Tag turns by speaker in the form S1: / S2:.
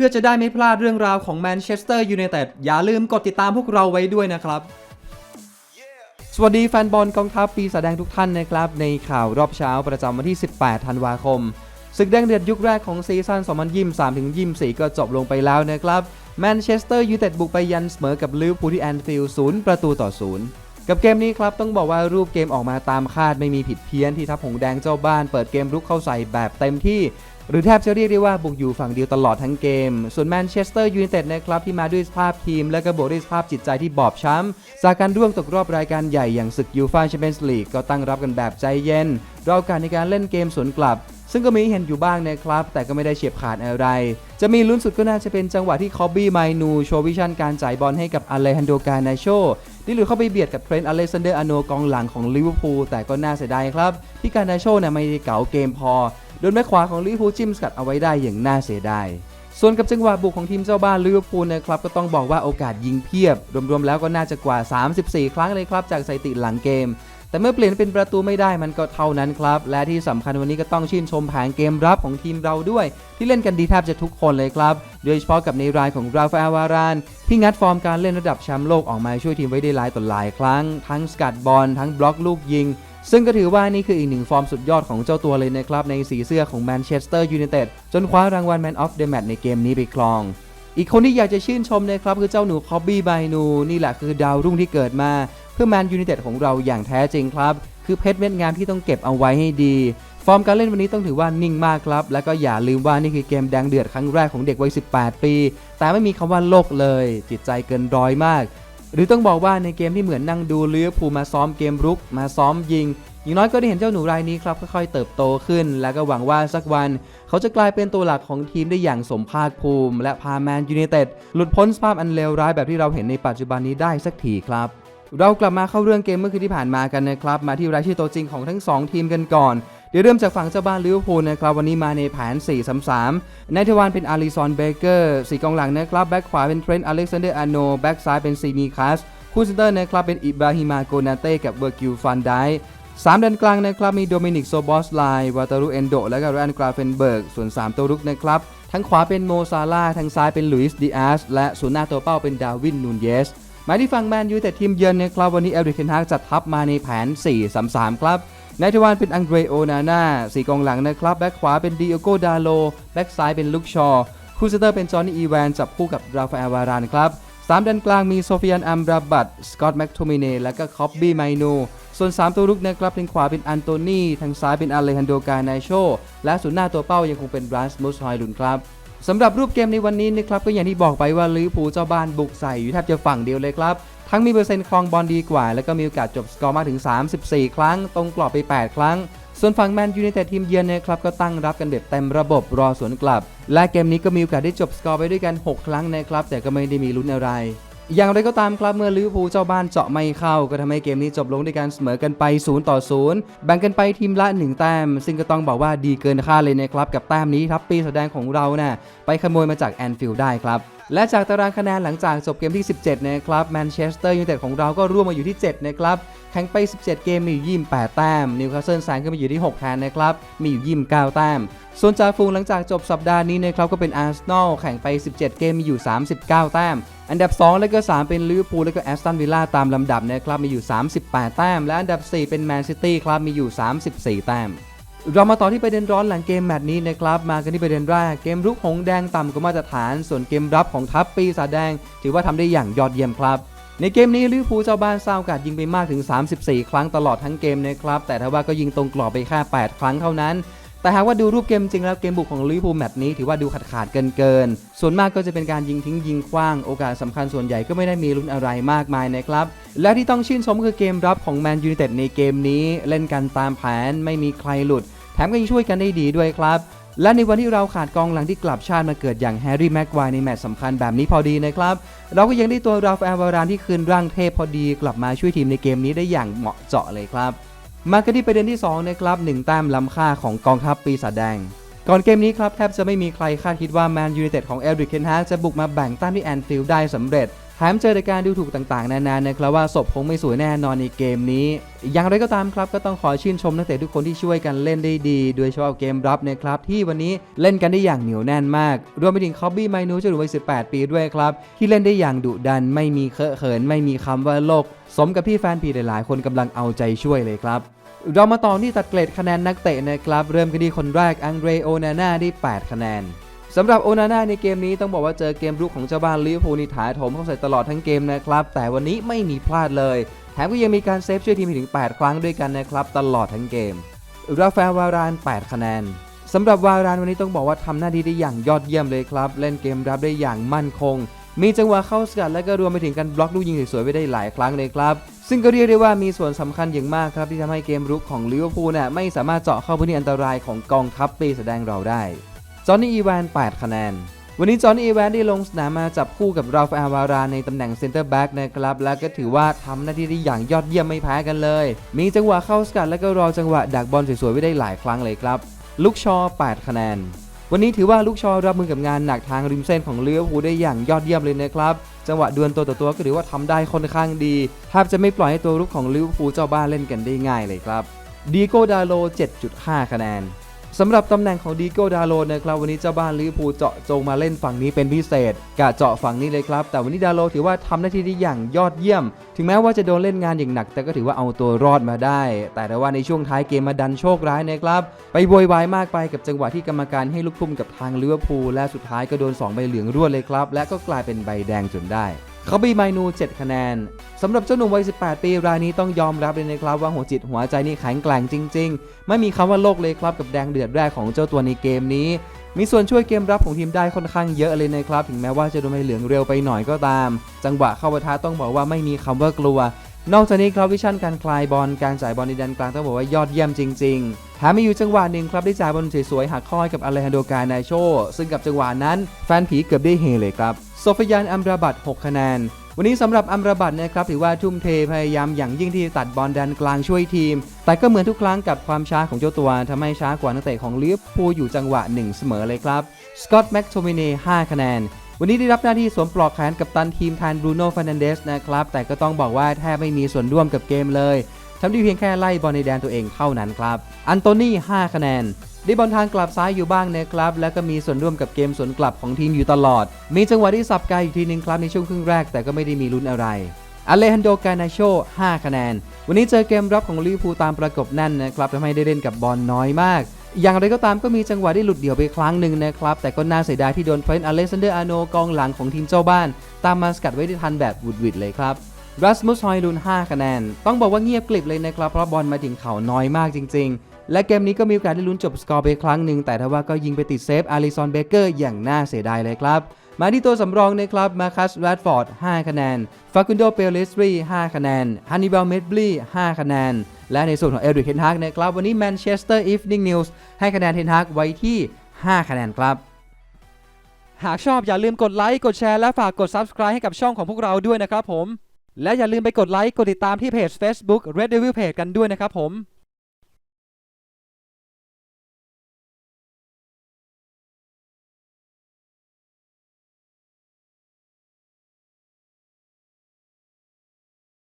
S1: พื่อจะได้ไม่พลาดเรื่องราวของแมนเชสเตอร์ยูไนเต็ดอย่าลืมกดติดตามพวกเราไว้ด้วยนะครับ สวัสดีแฟนบอลกองทัพปีศาจแดงทุกท่านนะครับ ในข่าวรอบเช้าประจำวันที่ 18 ธันวาคมศึกแดงเดือดยุคแรกของซีซั่น2023ถึง24ก็จบลงไปแล้วนะครับแมนเชสเตอร์ยูไนเต็ดบุกไปยันเสมอกับลิเวอร์พูลที่แอนฟิลด์0ประตูต่อ0กับเกมนี้ครับต้องบอกว่ารูปเกมออกมาตามคาดไม่มีผิดเพี้ยนที่ทัพหงแดงเจ้าบ้านเปิดเกมรุกเข้าใส่แบบเต็มที่ หรือแทบจะเรียกได้ว่าบุกอยู่ฝั่งเดียวตลอดทั้งเกม ส่วนแมนเชสเตอร์ยูไนเต็ดนะครับที่มาด้วยสภาพทีม และก็บวกด้วยสภาพจิตใจที่บอบช้ำจากการร่วงตกรอบรายการใหญ่อย่างศึกยูฟ่าแชมเปี้ยนส์ลีกก็ตั้งรับกันแบบใจเย็นรอโอกาสในการเล่นเกมสวนกลับ ซึ่งก็มีเห็นอยู่บ้างนะครับ แต่ก็ไม่ได้เฉียบขาดอะไร จะมีลุ้นสุดก็น่าจะเป็นจังหวะที่คอบบี้ไมนูโชว์วิชั่นการจ่ายบอลให้กับอเลฮันโดกานาโชที่หลุดเข้าไปเบียดกับเทรนต์อเลซันเดอร์อโนกองหลังของลิเวอร์พูลแต่ก็น่าเสียดายครับที่กานาโชเนี่ยไม่ได้เก๋าเกมพอ โดนแม่ขวาของลิเวอร์พูลจิ้มสกัดเอาไว้ได้อย่างน่าเสียดายส่วนกับจังหวะบุกของทีมเจ้าบ้านลิเวอร์พูลนะครับก็ต้องบอกว่าโอกาสยิงเพียบ รวมๆแล้วก็น่าจะกว่า 34 ครั้งเลยครับจากสถิติหลังเกม แต่เมื่อเปลี่ยนเป็นประตูไม่ได้มันก็เท่านั้นครับ และที่สำคัญวันนี้ก็ต้องชื่นชมแผนเกมรับของทีมเราด้วย ที่เล่นกันดีแทบจะทุกคนเลยครับ โดยเฉพาะกับในรายของราฟาเอวารานที่งัดฟอร์มการเล่นระดับแชมป์โลกออกมาช่วยทีมไว้ได้หลายต่อหลายครั้ง ทั้งสกัดบอลทั้งบล็อกลูกยิง ซึ่งก็ถือว่านี่คืออีกหนึ่งฟอร์มสุดยอดของเจ้าตัวเลยนะครับ ในสีเสื้อของแมนเชสเตอร์ยูไนเต็ดจนคว้ารางวัล Man of the Match ในเกมนี้ไปครอง อีกคนที่อยากจะชื่นชมนะครับคือเจ้าหนูคอบบี้ไบนูนี่แหละคือดาวรุ่งที่เกิดมา เพื่อแมนยูไนเต็ดของเราอย่างแท้จริงครับ คือเพชรเม็ดงามที่ต้องเก็บเอาไว้ให้ดีฟอร์มการเล่นวันนี้ต้องถือว่านิ่งมากครับ แล้วก็อย่าลืมว่านี่คือเกมแดงเดือดครั้งแรกของเด็กวัย 18 ปี แต่ไม่มีคำว่าโลกเลย จิตใจเกินร้อยมาก หรือต้องบอกว่าในเกมที่เหมือนนั่งดูเลือพูมาซ้อมเกมรุก มาซ้อมยิงอย่างน้อยก็ได้เห็นเจ้าหนูรายนี้ครับค่อยๆเติบโตขึ้น แล้วก็หวังว่าสักวัน เขาจะกลายเป็นตัวหลักของทีมได้อย่างสมภาคภูมิ และพาแมนยูไนเต็ดหลุดพ้นสภาพอันเลวร้ายแบบที่เราเห็นในปัจจุบันนี้ได้สักทีครับเรากลับมาเข้าเรื่องเกมเมื่อคืนที่ผ่านมากันนะครับ มาที่รายชื่อตัวจริงของทั้ง 2 ทีมกันก่อน เดี๋ยวเริ่มจากฝั่งเจ้าบ้านลิเวอร์พูลนะครับวันนี้มาในแผน 4-3-3ในทวารเป็นอาริซอนเบเกอร์สี่กองหลังนะครับแบ็คขวาเป็นเทรนต์อเล็กซานเดอร์อาโนแบ็คซ้ายเป็นซีมีคัสคู่เซนเตอร์นะครับเป็นอิบราฮิมาโกนาเต้กับเบอร์กิวฟันไดสามด้านกลางนะครับมีโดมินิกโซบอสไลวาตารุเอนโดและก็แรนกราเฟนเบิร์กส่วน 3 ตัวรุกนะครับทั้งขวาเป็นโมซาลาทั้งซ้ายเป็นลุยส์ดิอาสและส่วนหน้าตัวเป้าเป็นดาวินนูนเยสมาที่ฝั่งแมนยูแต่ทีมเยือนนะครับวันนี้เอลริกเคนฮากจัดทัพมาในแผน 4-3-3 ครับ ในทวารเป็นอังเดรโอนาน่าสี่กองหลังนะครับ แบ็คขวาเป็นดิโอโกดาโล แบ็คซ้ายเป็นลุกชอคูเซเตอร์เป็นจอห์นนี่อีแวนจับคู่กับราฟาเอลวารานครับสามด้านกลางมีโซฟิยันอัมราบัตสกอตแม็กโทมิเนและก็คอบบี้ไมโนส่วน 3 ตัวรุกนะครับทางขวาเป็นอันโตนีทางซ้ายเป็นอเลฮันโดกาไนโช และส่วนหน้าตัวเป้ายังคงเป็นบรัสมุสฮอยลุนครับสำหรับรูปเกมในวันนี้นะครับก็อย่างที่บอกไปว่าลิเวอร์พูลเจ้าบ้านบุกใส่อยู่แทบจะฝั่งเดียวเลยครับ ทั้งมีเปอร์เซ็นต์ครองบอลดีกว่า แล้วก็มีโอกาสจบสกอร์มากถึง 34 ครั้ง ตรงกรอบไป 8 ครั้ง ส่วนฝั่งแมนยูในแต่ทีมเยือนนะครับก็ตั้งรับกันแบบเต็มระบบรอสวนกลับ และเกมนี้ก็มีโอกาสได้จบสกอร์ไปด้วยกัน 6 ครั้งนะครับแต่ก็ไม่ได้มีลุ้นอะไร อย่างไรก็ตามครับเมื่อลิเวอร์พูลเจ้าบ้านเจาะไม่เข้า ก็ทำให้เกมนี้จบลงด้วยการเสมอกันไป 0 ต่อ 0 แบ่งกันไปทีมละ 1 แต้ม ซึ่งก็ต้องบอกว่าดีเกินคาดเลยนะครับ กับแต้มนี้ครับปีแสดงของเรานะ่ะไปขโมยมาจากแอนฟิลด์ได้ครับและจากตารางคะแนนหลังจากจบเกมที่ 17 นะครับแมนเชสเตอร์ยูไนเต็ดของเราก็ร่วมมาอยู่ที่ 7 นะครับ แข่งไป 17 เกมมีอยู่ 28 แต้ม นิวคาสเซิลแซงขึ้นมาอยู่ที่ 6 แทนนะครับ มีอยู่ 29 แต้ม ส่วนจ่าฝูงหลังจากจบสัปดาห์นี้นะครับก็เป็นอาร์เซนอลแข่งไป 17 เกมมีอยู่ 39 แต้ม อันดับ 2 และก็ 3 เป็นลิเวอร์พูลและก็แอสตันวิลล่าตามลำดับนะครับมีอยู่ 38 แต้ม และอันดับ 4 เป็นแมนซิตี้ครับมีอยู่ 34 แต้ม เรามาต่อที่ประเด็นร้อนหลังเกมแมตช์นี้นะครับมากันที่ประเด็นแรกเกมรุกหงแดงต่ำกว่ามาตรฐาน ส่วนเกมรับของทัพปีศาจแดง ถือว่าทำได้อย่างยอดเยี่ยมครับในเกมนี้ลิเวอร์พูลเจ้าบ้านสร้างโอกาสยิงไปมากถึง 34 ครั้งตลอดทั้งเกมนะครับ แต่ทว่าก็ยิงตรงกรอบไปแค่ 8 ครั้งเท่านั้น แต่หากว่าดูรูปเกมจริงแล้วเกมบุกของลิเวอร์พูลแมตช์นี้ถือว่าดูขาดขาดเกินเกินๆส่วนมากก็จะเป็นการยิงทิ้งยิงคว้างโอกาสสำคัญส่วนใหญ่ก็ไม่ได้มีลุ้นอะไรมากมายนะครับ และที่ต้องชื่นชมคือเกมรับของแมนยูไนเต็ดในเกมนี้ เล่นกันตามแผนไม่มีใครหลุด แถมก็ยังช่วยกันได้ดีด้วยครับและในวันที่เราขาดกองหลังที่กลับชาติมาเกิดอย่างแฮร์รี่แม็กควายในแมตช์สำคัญแบบนี้พอดีนะครับ เราก็ยังได้ตัวราฟาเอลวารานที่คืนร่างเทพพอดีกลับมาช่วยทีมในเกมนี้ได้อย่างเหมาะเจาะเลยครับ มากันที่ประเด็นที่2นะครับหนึ่งแต้มล้ำค่าของกองทัพปีศาจแดง ก่อนเกมนี้ครับแทบจะไม่มีใครคาดคิดว่าแมนยูไนเต็ดของเอลริกเคนฮาจะบุกมาแบ่งแต้มที่แอนฟิลด์ได้สำเร็จ แถมเจอในการดูถูกต่างๆ นานานะครับว่าศพคงไม่สวยแน่นอนในเกมนี้ อย่างไรก็ตามครับก็ต้องขอชื่นชมนักเตะทุกคนที่ช่วยกันเล่นได้ดี โดยเฉพาะเกมรับนะครับที่วันนี้เล่นกันได้อย่างเหนียวแน่นมาก รวมไปถึงคอบบี้ไมนูเจ้าหนุ่มวัย 18 ปีด้วยครับ ที่เล่นได้อย่างดุดันไม่มีเคอะเขิน ไม่มีคำว่าโลก สมกับที่แฟนพีหลายๆ คนกำลังเอาใจช่วยเลยครับเรามาต่อที่ตัดเกรดคะแนนนักเตะนะครับเริ่มกันที่คนแรกอังเดรโอนาน่าได้ 8 คะแนน สำหรับโอนาน่าในเกมนี้ต้องบอกว่าเจอเกมรุกของเจ้าบ้านลิเวอร์พูลนี่ถาโถมเข้าใส่ตลอดทั้งเกมนะครับ แต่วันนี้ไม่มีพลาดเลย แถมก็ยังมีการเซฟช่วยทีมถึง 8 ครั้งด้วยกันนะครับ ตลอดทั้งเกม ราฟาลวาราน 8 คะแนนสำหรับวารานวันนี้ต้องบอกว่าทำหน้าที่ได้อย่างยอดเยี่ยมเลยครับ เล่นเกมรับได้อย่างมั่นคง มีจังหวะเข้าสกัดและก็รวมไปถึงการบล็อกลูกยิงสวยๆไว้ได้หลายครั้งเลยครับ ซึ่งก็เรียกได้ว่ามีส่วนสำคัญอย่างมากครับที่ทำให้เกมรุกของลิเวอร์พูลน่ะไม่สามารถเจาะเข้าพื้นที่อันตรายของกองทัพปีแสดงเราได้ จอห์นนี่อีแวน8คะแนน วันนี้จอห์นนี่อีแวนได้ลงสนามมาจับคู่กับราฟาเอลวาราในตำแหน่งเซนเตอร์แบ็กนะครับ และก็ถือว่าทำหน้าที่ได้อย่างยอดเยี่ยมไม่แพ้กันเลย มีจังหวะเข้าสกัดและก็รอจังหวะดักบอลสวยๆไว้ได้หลายครั้งเลยครับลุกชอ 8 คะแนน วันนี้ถือว่าลูกชอรับมือกับงานหนักทางริมเส้นของลิเวอร์พูลได้อย่างยอดเยี่ยมเลยนะครับจังหวะดวลตัวต่อตัวก็ถือว่าทำได้ค่อนข้างดีแทบจะไม่ปล่อยให้ตัวรุกของลิเวอร์พูลเจ้าบ้านเล่นกันได้ง่ายเลยครับดีโก้ดาโล 7.5 คะแนน สำหรับตำแหน่งของดีโก้ดาโลนะครับวันนี้เจ้าบ้านลิเวอร์พูลเจาะจงมาเล่นฝั่งนี้เป็นพิเศษกะเจาะฝั่งนี้เลยครับ แต่วันนี้ดาโลถือว่าทำหน้าที่ได้อย่างยอดเยี่ยม ถึงแม้ว่าจะโดนเล่นงานอย่างหนัก แต่ก็ถือว่าเอาตัวรอดมาได้แต่แต่ว่าในช่วงท้ายเกมมาดันโชคร้ายนะครับไปโวยวายมากไปกับจังหวะที่กรรมการให้ลูกทุ่มกับทางลิเวอร์พูลและสุดท้ายก็โดนสองใบเหลืองรวดเลยครับ และก็กลายเป็นใบแดงจนได้ เขาบีไมนู 7 คะแนนสำหรับเจ้าหนุ่มวัย 18 ปีรายนี้ต้องยอมรับเลยนะครับว่าหัวจิตหัวใจนี่แข็งแกร่งจริง ๆ ไม่มีคำว่าโลกเลยครับกับแดงเดือดแรกของเจ้าตัวในเกมนี้ มีส่วนช่วยเกมรับของทีมได้ค่อนข้างเยอะเลยนะครับ ถึงแม้ว่าจะโดนใบเหลืองเร็วไปหน่อยก็ตาม จังหวะเข้าปะทะต้องบอกว่าไม่มีคำว่ากลัว นอกจากนี้ครับวิชั่นการคลายบอลการจ่ายบอลในแดนกลางต้องบอกว่ายอดเยี่ยมจริงๆแถมมีอยู่จังหวะหนึ่งครับได้จ่ายบอลสวยๆหักข้อให้กับอเลฮันโดกาไนโช ซึ่งกับจังหวะนั้นแฟนผีเกือบได้เฮเลยครับโซฟยานอัมราบัต6คะแนนวันนี้สำหรับอัมราบัตนะครับถือว่าทุ่มเทพยายามอย่างยิ่งที่ตัดบอลแดนกลางช่วยทีม แต่ก็เหมือนทุกครั้งกับความช้าของเจ้าตัวทำให้ช้ากว่านักเตะของลิเวอร์พูลอยู่จังหวะหนึ่งเสมอเลยครับสกอตต์แม็กโทมิเน่5คะแนน วันนี้ได้รับหน้าที่สวมปลอกแขนกับตันทีมแทนบรูโน่ฟ r นันเดสนะครับ แต่ก็ต้องบอกว่าแทบไม่มีส่วนร่วมกับเกมเลยทำได้เพียงแค่ไล่บอลในแดนตัวเองเท่านั้นครับ อันโตนี่ 5 คะแนน ได้บอลทางกลับซ้ายอยู่บ้างนะครับ แล้วก็มีส่วนร่วมกับเกมสวนกลับของทีมอยู่ตลอด มีจังหวะที่สับไกลอีกทีหนึงครับในช่วงครึ่งแรก แต่ก็ไม่ได้มีลุ้นอะไรอเลฮันโดกานาโช 5 คะแนน วันนี้เจอเกมรับของลิเวอร์พูลตามประกบแน่นนะครับทำให้ได้เล่นกับบอลน้อยมาก อย่างไรก็ตามก็มีจังหวะได้หลุดเดี่ยวไปครั้งหนึ่งนะครับ แต่ก็น่าเสียดายที่โดนเทรนต์อเล็กซานเดอร์อาโนกองหลังของทีมเจ้าบ้าน ตามมาสกัดไว้ได้ทันแบบวุดวิดเลยครับรัสมุสฮอยลุน5คะแนน ต้องบอกว่าเงียบกลิบเลยนะครับ เพราะบอลมาถึงเขาน้อยมากจริง ๆ และเกมนี้ก็มีโอกาสได้ลุ้นจบสกอร์ไปครั้งหนึ่งแต่ทว่าก็ยิงไปติดเซฟอาริซอนเบเกอร์อย่างน่าเสียดายเลยครับมาที่ตัวสำรองนะครับ มาคัสแรดฟอร์ด 5 คะแนน ฟากุนโด เปเลสรี 5 คะแนน ฮันนิบาล เมดบลี5คะแนน และในส่วนของเอริกเทนฮากนะครับวันนี้แมนเชสเตอร์อีฟนิ่งนิวส์ให้คะแนนเทนฮากไว้ที่ 5 คะแนนครับ หากชอบอย่าลืมกดไลค์กดแชร์และฝากกด Subscribe ให้กับช่องของพวกเราด้วยนะครับผม และอย่าลืมไปกดไลค์กดติดตามที่เพจ Facebook Red Devil Page กันด้วยนะครับผม